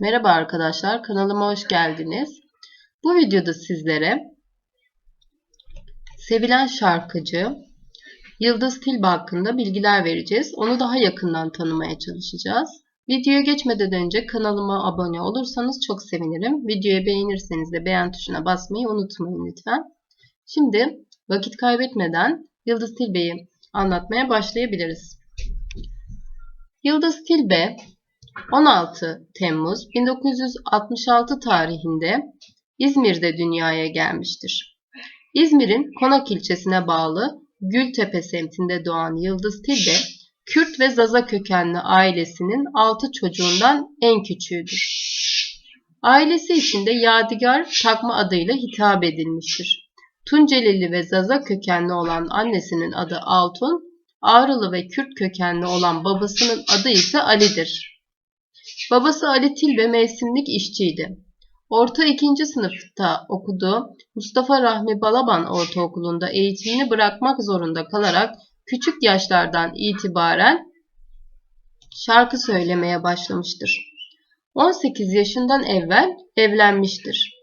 Merhaba arkadaşlar, kanalıma hoş geldiniz. Bu videoda sizlere sevilen şarkıcı Yıldız Tilbe hakkında bilgiler vereceğiz. Onu daha yakından tanımaya çalışacağız. Videoya geçmeden önce kanalıma abone olursanız çok sevinirim. Videoyu beğenirseniz de beğen tuşuna basmayı unutmayın lütfen. Şimdi vakit kaybetmeden Yıldız Tilbe'yi anlatmaya başlayabiliriz. Yıldız Tilbe 16 Temmuz 1966 tarihinde İzmir'de dünyaya gelmiştir. İzmir'in Konak ilçesine bağlı Gültepe semtinde doğan Yıldız Tilbe, Kürt ve Zaza kökenli ailesinin 6 çocuğundan en küçüğüdür. Ailesi içinde Yadigar takma adıyla hitap edilmiştir. Tuncelili ve Zaza kökenli olan annesinin adı Altun, Ağrılı ve Kürt kökenli olan babasının adı ise Ali'dir. Babası Ali Tilbe mevsimlik işçiydi. Orta ikinci sınıfta okuduğu Mustafa Rahmi Balaban Ortaokulu'nda eğitimini bırakmak zorunda kalarak küçük yaşlardan itibaren şarkı söylemeye başlamıştır. 18 yaşından evvel evlenmiştir.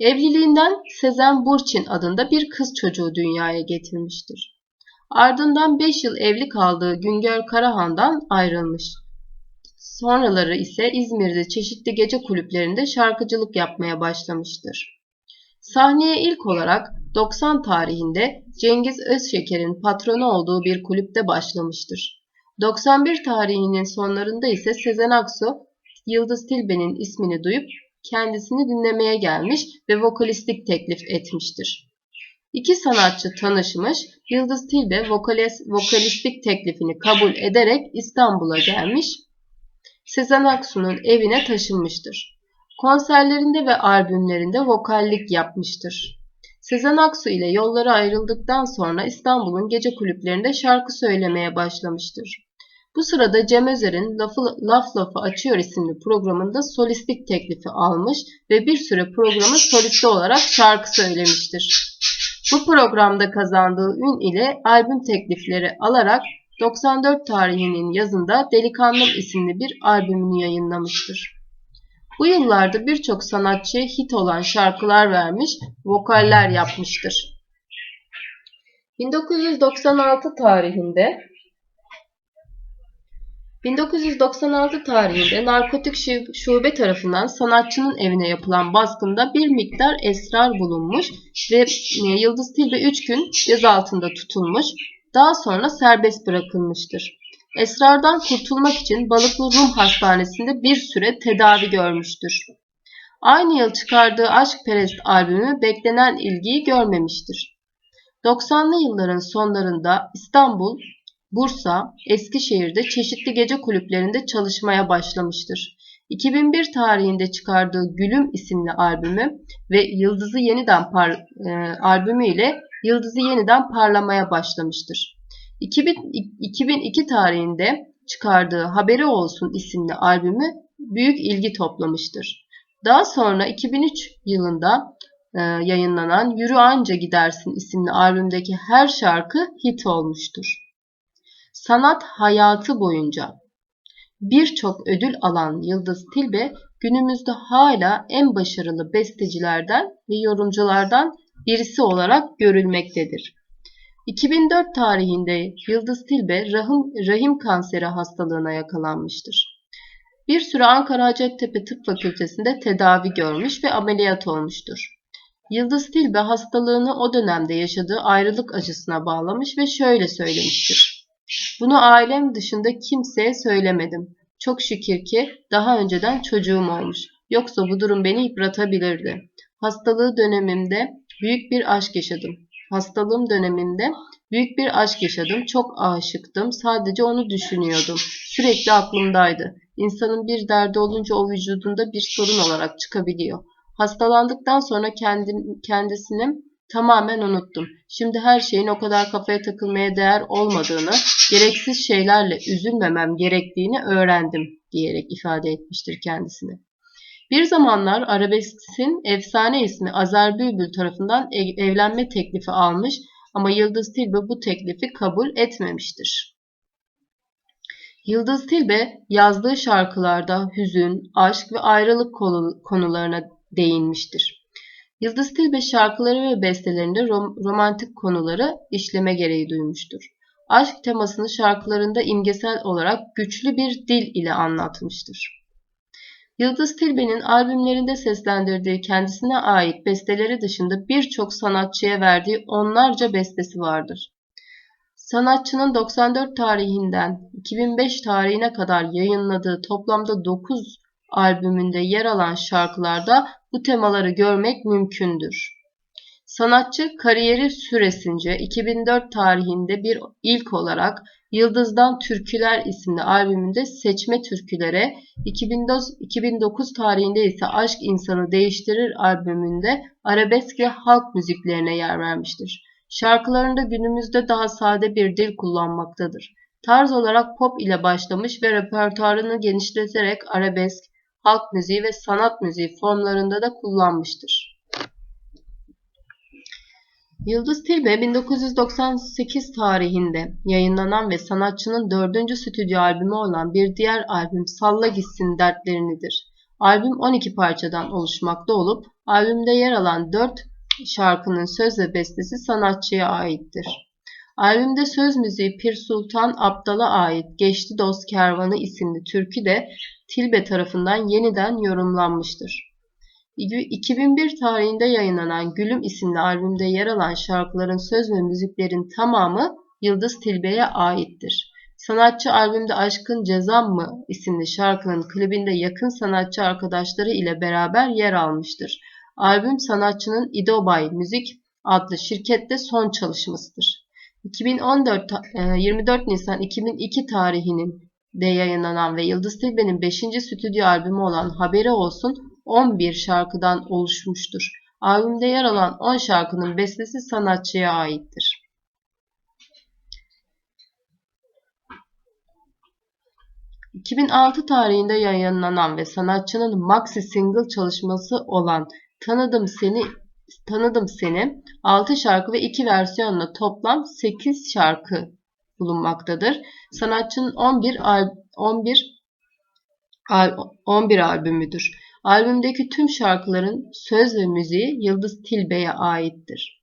Evliliğinden Sezen Burçin adında bir kız çocuğu dünyaya getirmiştir. Ardından 5 yıl evli kaldığı Güngör Karahan'dan ayrılmış. Sonraları ise İzmir'de çeşitli gece kulüplerinde şarkıcılık yapmaya başlamıştır. Sahneye ilk olarak 90 tarihinde Cengiz Özşeker'in patronu olduğu bir kulüpte başlamıştır. 91 tarihinin sonlarında ise Sezen Aksu, Yıldız Tilbe'nin ismini duyup kendisini dinlemeye gelmiş ve vokalistlik teklif etmiştir. İki sanatçı tanışmış, Yıldız Tilbe vokalistlik teklifini kabul ederek İstanbul'a gelmiş Sezen Aksu'nun evine taşınmıştır. Konserlerinde ve albümlerinde vokallik yapmıştır. Sezen Aksu ile yolları ayrıldıktan sonra İstanbul'un gece kulüplerinde şarkı söylemeye başlamıştır. Bu sırada Cem Özer'in Lafı, Laf Lafı Açıyor isimli programında solistlik teklifi almış ve bir süre programın solisti olarak şarkı söylemiştir. Bu programda kazandığı ün ile albüm teklifleri alarak 94 tarihinin yazında Delikanlım isimli bir albümünü yayınlamıştır. Bu yıllarda birçok sanatçıya hit olan şarkılar vermiş, vokaller yapmıştır. 1996 tarihinde 1996 tarihinde narkotik şube tarafından sanatçının evine yapılan baskında bir miktar esrar bulunmuş ve Yıldız Tilbe 3 gün gözaltında tutulmuş daha sonra serbest bırakılmıştır. Esrardan kurtulmak için Balıklı Rum Hastanesi'nde bir süre tedavi görmüştür. Aynı yıl çıkardığı Aşk Perest albümü beklenen ilgiyi görmemiştir. 90'lı yılların sonlarında İstanbul, Bursa, Eskişehir'de çeşitli gece kulüplerinde çalışmaya başlamıştır. 2001 tarihinde çıkardığı Gülüm isimli albümü ve Yıldızı Yeniden Par e, albümü ile yıldızı yeniden parlamaya başlamıştır. 2000, 2002 tarihinde çıkardığı Haberi Olsun isimli albümü büyük ilgi toplamıştır. Daha sonra 2003 yılında e, yayınlanan Yürü Anca Gidersin isimli albümdeki her şarkı hit olmuştur. Sanat hayatı boyunca birçok ödül alan Yıldız Tilbe günümüzde hala en başarılı bestecilerden ve yorumculardan birisi olarak görülmektedir. 2004 tarihinde Yıldız Tilbe rahim, rahim kanseri hastalığına yakalanmıştır. Bir süre Ankara Hacettepe Tıp Fakültesi'nde tedavi görmüş ve ameliyat olmuştur. Yıldız Tilbe hastalığını o dönemde yaşadığı ayrılık acısına bağlamış ve şöyle söylemiştir. Bunu ailem dışında kimseye söylemedim. Çok şükür ki daha önceden çocuğum olmuş. Yoksa bu durum beni yıpratabilirdi. Hastalığı dönemimde Büyük bir aşk yaşadım. Hastalığım döneminde büyük bir aşk yaşadım. Çok aşıktım. Sadece onu düşünüyordum. Sürekli aklımdaydı. İnsanın bir derdi olunca o vücudunda bir sorun olarak çıkabiliyor. Hastalandıktan sonra kendim, kendisini tamamen unuttum. Şimdi her şeyin o kadar kafaya takılmaya değer olmadığını, gereksiz şeylerle üzülmemem gerektiğini öğrendim diyerek ifade etmiştir kendisini. Bir zamanlar Arabesk'in efsane ismi Azer Bülbül tarafından evlenme teklifi almış ama Yıldız Tilbe bu teklifi kabul etmemiştir. Yıldız Tilbe yazdığı şarkılarda hüzün, aşk ve ayrılık konularına değinmiştir. Yıldız Tilbe şarkıları ve bestelerinde rom romantik konuları işleme gereği duymuştur. Aşk temasını şarkılarında imgesel olarak güçlü bir dil ile anlatmıştır. Yıldız Tilbe'nin albümlerinde seslendirdiği kendisine ait besteleri dışında birçok sanatçıya verdiği onlarca bestesi vardır. Sanatçının 94 tarihinden 2005 tarihine kadar yayınladığı toplamda 9 albümünde yer alan şarkılarda bu temaları görmek mümkündür. Sanatçı kariyeri süresince 2004 tarihinde bir ilk olarak Yıldız'dan Türküler isimli albümünde seçme türkülere, 2009 tarihinde ise Aşk İnsanı Değiştirir albümünde arabesk ve halk müziklerine yer vermiştir. Şarkılarında günümüzde daha sade bir dil kullanmaktadır. Tarz olarak pop ile başlamış ve repertuarını genişleterek arabesk, halk müziği ve sanat müziği formlarında da kullanmıştır. Yıldız Tilbe 1998 tarihinde yayınlanan ve sanatçının dördüncü stüdyo albümü olan bir diğer albüm Salla Gitsin Dertlerinidir. Albüm 12 parçadan oluşmakta olup albümde yer alan 4 şarkının söz ve bestesi sanatçıya aittir. Albümde söz müziği Pir Sultan Abdal'a ait Geçti Dost Kervanı isimli türkü de Tilbe tarafından yeniden yorumlanmıştır. 2001 tarihinde yayınlanan Gülüm isimli albümde yer alan şarkıların söz ve müziklerin tamamı Yıldız Tilbe'ye aittir. Sanatçı albümde Aşkın Cezam mı isimli şarkının klibinde yakın sanatçı arkadaşları ile beraber yer almıştır. Albüm sanatçının İdobay Müzik adlı şirkette son çalışmasıdır. 2014 24 e, Nisan 2002 tarihinin de yayınlanan ve Yıldız Tilbe'nin 5. stüdyo albümü olan Haberi Olsun 11 şarkıdan oluşmuştur. Albümde yer alan 10 şarkının bestesi sanatçıya aittir. ...2006 tarihinde yayınlanan ve sanatçının maxi single çalışması olan Tanıdım Seni Tanıdım Seni 6 şarkı ve 2 versiyonla toplam 8 şarkı bulunmaktadır. Sanatçının 11 al 11 al 11 albümüdür. Albümdeki tüm şarkıların söz ve müziği Yıldız Tilbe'ye aittir.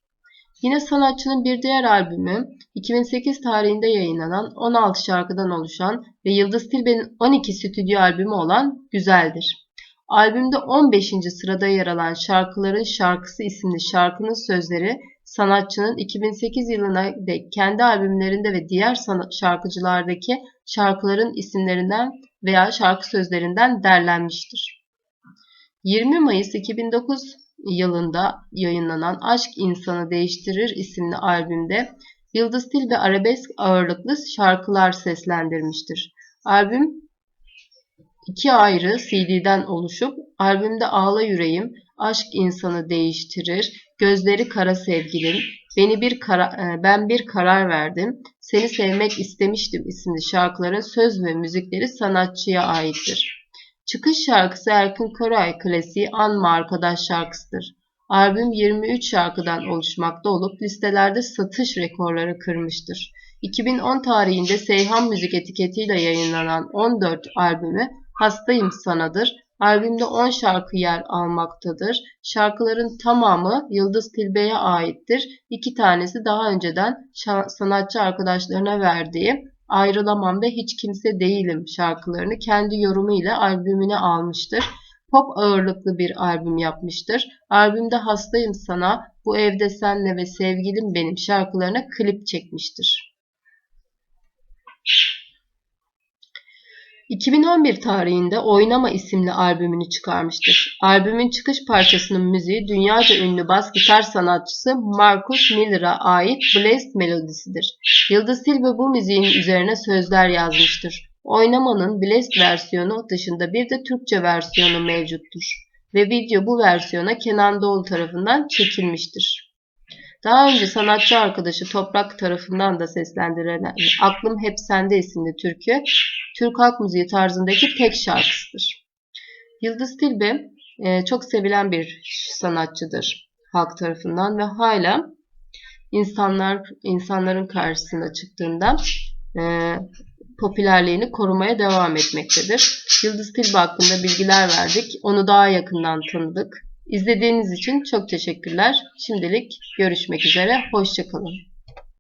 Yine sanatçının bir diğer albümü 2008 tarihinde yayınlanan 16 şarkıdan oluşan ve Yıldız Tilbe'nin 12 stüdyo albümü olan Güzeldir. Albümde 15. sırada yer alan Şarkıların Şarkısı isimli şarkının sözleri sanatçının 2008 yılına dek kendi albümlerinde ve diğer şarkıcılardaki şarkıların isimlerinden veya şarkı sözlerinden derlenmiştir. 20 Mayıs 2009 yılında yayınlanan Aşk İnsanı Değiştirir isimli albümde Yıldız Tilbe arabesk ağırlıklı şarkılar seslendirmiştir. Albüm iki ayrı CD'den oluşup albümde Ağla Yüreğim, Aşk insanı değiştirir, Gözleri kara sevgilim, Beni bir kara, e, ben bir karar verdim, Seni sevmek istemiştim isimli şarkıların söz ve müzikleri sanatçıya aittir. Çıkış şarkısı Erkin Koray klasiği Anma Arkadaş şarkısıdır. Albüm 23 şarkıdan oluşmakta olup listelerde satış rekorları kırmıştır. 2010 tarihinde Seyhan Müzik etiketiyle yayınlanan 14 albümü Hastayım Sanadır. Albümde 10 şarkı yer almaktadır. Şarkıların tamamı Yıldız Tilbe'ye aittir. İki tanesi daha önceden sanatçı arkadaşlarına verdiği Ayrılamam ve Hiç Kimse Değilim şarkılarını kendi yorumuyla albümüne almıştır. Pop ağırlıklı bir albüm yapmıştır. Albümde Hastayım Sana, Bu Evde Senle ve Sevgilim Benim şarkılarına klip çekmiştir. 2011 tarihinde Oynama isimli albümünü çıkarmıştır. Albümün çıkış parçasının müziği dünyaca ünlü bas gitar sanatçısı Marcus Miller'a ait Blessed melodisidir. Yıldız Tilbe bu müziğin üzerine sözler yazmıştır. Oynamanın Blessed versiyonu dışında bir de Türkçe versiyonu mevcuttur ve video bu versiyona Kenan Doğulu tarafından çekilmiştir. Daha önce sanatçı arkadaşı Toprak tarafından da seslendirilen Aklım Hep Sende isimli türkü, Türk halk müziği tarzındaki tek şarkısıdır. Yıldız Tilbe e, çok sevilen bir sanatçıdır halk tarafından ve hala insanlar insanların karşısına çıktığında e, popülerliğini korumaya devam etmektedir. Yıldız Tilbe hakkında bilgiler verdik. Onu daha yakından tanıdık. İzlediğiniz için çok teşekkürler. Şimdilik görüşmek üzere. Hoşçakalın.